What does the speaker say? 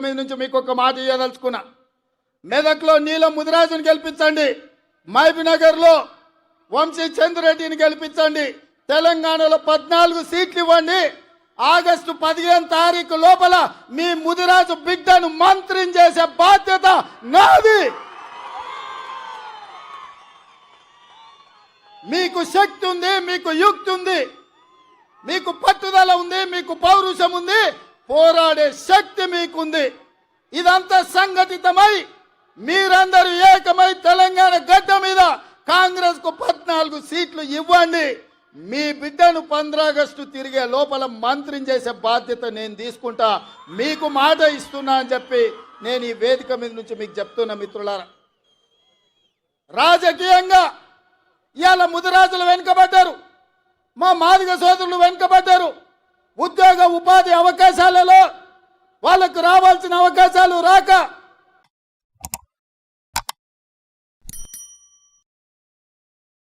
నుంచి మీకు ఒక మాట ఇవ్వదలుచుకున్నా మెదక్లో నీలం ముదిరాజుని గెలిపించండి. మహబీనగర్లో వంశీ చంద్రరెడ్డిని గెలిపించండి. తెలంగాణలో పద్నాలుగు సీట్లు ఇవ్వండి. ఆగస్టు పదిహేను తారీఖు లోపల మీ ముదిరాజు బిడ్డను మంత్రిని చేసే బాధ్యత నాది. మీకు శక్తి ఉంది మీకు యుక్తి ఉంది. మీకు పట్టుదల ఉంది మీకు పౌరుషం ఉంది. పోరాడే శక్తి మీకుంది. ఇదంతా సంఘటితమై మీరందరూ ఏకమై తెలంగాణ గడ్డ మీద కాంగ్రెస్కు పద్నాలుగు సీట్లు ఇవ్వండి. మీ బిడ్డను పంద్రాగస్టు తిరిగే లోపల మంత్రిని చేసే బాధ్యత నేను తీసుకుంటా. మీకు మాట ఇస్తున్నా అని చెప్పి నేను ఈ వేదిక మీద నుంచి మీకు చెప్తున్నా మిత్రులారా. రాజకీయంగా ఇవాళ ముదిరాజులు వెనుకబడ్డారు. మా మాదిగ సోదరులు వెనుకబడ్డారు. ఉద్యోగ ఉపాధి అవకాశాలలో వాళ్ళకు రావాల్సిన అవకాశాలు రాక